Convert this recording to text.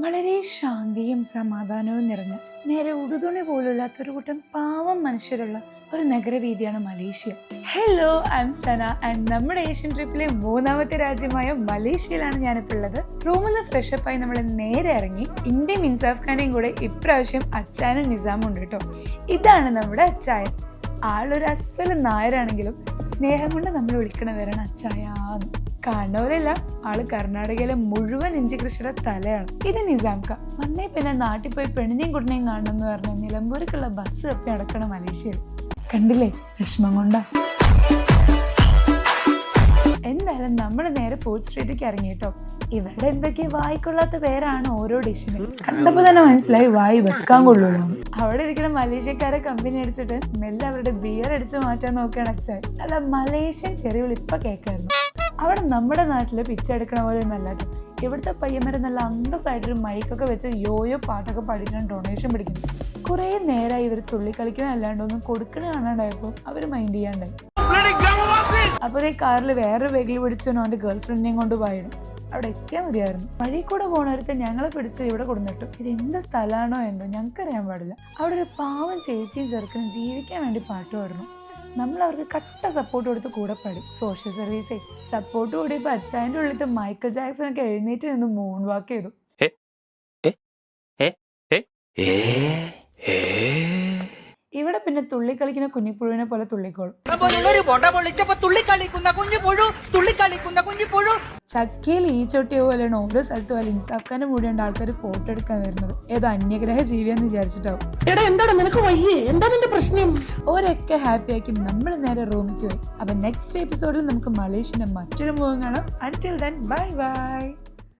വളരെ ശാന്തിയും സമാധാനവും നിറഞ്ഞ നേരെ ഉടുതുണി പോലുള്ളാത്ത ഒരു കൂട്ടം പാവം മനുഷ്യരുള്ള ഒരു നഗരവീതിയാണ് Malaysia. Hello I'm Sana and നമ്മുടെ ഏഷ്യൻ ട്രിപ്പിലെ മൂന്നാമത്തെ രാജ്യമായ മലേഷ്യയിലാണ് ഞാനിപ്പോൾ ഉള്ളത്. റൂമിൽ നിന്ന് ഫ്രഷപ്പായി നമ്മൾ നേരെ ഇറങ്ങി. ഇന്ത്യയും ഖാനെയും കൂടെ ഇപ്രാവശ്യം അച്ചാനും നിസാമും ഉണ്ട് കേട്ടോ. ഇതാണ് നമ്മുടെ അച്ചായൻ. ആളൊരു അസൽ നായരാണെങ്കിലും സ്നേഹം കൊണ്ട് നമ്മൾ വിളിക്കണവരാണ് അച്ചായാന്ന് കാണുന്നവരല്ല ആൾ കർണാടകയിലെ മുഴുവൻ ഇഞ്ചി കൃഷിയുടെ തലയാണ്. ഇത് നിസാംക വന്നേ പിന്നെ നാട്ടിൽ പോയി പെണ്ണിനെയും കുട്ടിനെയും കാണണം എന്ന് പറഞ്ഞ നിലമ്പൂർക്കുള്ള ബസ് തപ്പി നടക്കണം മലേഷ്യയിൽ. കണ്ടില്ലേ? വിഷമം കൊണ്ടാ. എന്തായാലും നമ്മൾ നേരെ ഫുഡ് സ്ട്രീറ്റിലേക്ക് ഇറങ്ങി കേട്ടോ ഇവരുടെ എന്തൊക്കെ വായിക്കൊള്ളാത്ത പേരാണ് ഓരോ ഡിഷിനും കണ്ടപ്പോ തന്നെ മനസ്സിലായി വായി വെക്കാൻ കൊള്ളുള്ളൂ. അവിടെ ഇരിക്കുന്ന മലേഷ്യക്കാരെ കമ്പനി അടിച്ചിട്ട് മെല്ലെ അവരുടെ ബിയർ അടിച്ച് മാറ്റാൻ നോക്കുകയാണ് അച്ഛൻ. അല്ല മലേഷ്യൻ തെറിവിൾ ഇപ്പൊ കേൾക്കായിരുന്നു അവിടെ നമ്മുടെ നാട്ടിൽ പിച്ചെടുക്കണ പോലെ ഒന്നല്ല കേട്ടോ ഇവിടുത്തെ പയ്യന്മാരെ നല്ല അന്തസ്സായിട്ടൊരു മൈക്കൊക്കെ വെച്ച് യോയോ പാട്ടൊക്കെ പാടിയിട്ടാണ് ഡൊണേഷൻ പിടിക്കുന്നു കുറേ നേരമായി ഇവർ തുള്ളിക്കളിക്കണ അല്ലാണ്ട് ഒന്നും കൊടുക്കണ കാണാണ്ടായപ്പോൾ അവർ മൈൻഡ് ചെയ്യാണ്ടായി. അപ്പോൾ ഈ കാറിൽ വേറെ വെകിൽ പിടിച്ചോനോ അവന്റെ ഗേൾ ഫ്രണ്ടിനെയും കൊണ്ട് പോയിടും അവിടെ എത്തിയാൽ മതിയായിരുന്നു. വഴി കൂടെ പോണവരത്തെ ഞങ്ങളെ പിടിച്ച് ഇവിടെ കൊടുന്നിട്ടു ഇത് എന്ത് സ്ഥലമാണോ എന്തോ ഞങ്ങൾക്കറിയാൻ പാടില്ല. അവിടെ ഒരു പാവം ചേച്ചിയും ചെറുക്കനും ജീവിക്കാൻ വേണ്ടി പാട്ട് പാടുന്നു. നമ്മൾ അവർക്ക് കട്ട സപ്പോർട്ട് കൊടുത്ത് കൂടെ പാടി. സോഷ്യൽ സർവീസേ സപ്പോർട്ട് കൂടിയപ്പോൾ അച്ചായന്റെ ഉള്ളിൽ മൈക്കിൾ ജാക്സൺ ഒക്കെ എഴുന്നേറ്റ് നിന്ന് മൂൺ വാക്ക് ചെയ്തു. ഇവിടെ പിന്നെ തുള്ളിക്കളിക്കുന്ന കുഞ്ഞിപ്പുഴുവിനെ പോലെ തുള്ളിക്കോളും. തുള്ളിക്കളിക്കുന്ന തുള്ളിക്കളിക്കുന്ന ചക്കയിൽ ഈ ചൊട്ടിയ പോലെയാണ് ഓരോ സ്ഥലത്തും അല്ല ഇൻസാഫ് ഖാന്റെ ആൾക്കാർ ഫോട്ടോ എടുക്കാൻ വരുന്നത്. ഏതോ അന്യഗ്രഹ ജീവിയെന്ന് വിചാരിച്ചിട്ടാവും. ഓരൊക്കെ ഹാപ്പി ആക്കി നമ്മൾ നേരെ റൂമിക്ക് പോയി. അപ്പൊ നെക്സ്റ്റ് എപ്പിസോഡിൽ നമുക്ക് മലേഷ്യന്റെ മറ്റൊരു മുഖം കാണാം. അന്റിൽ ദൻ ബൈ ബൈ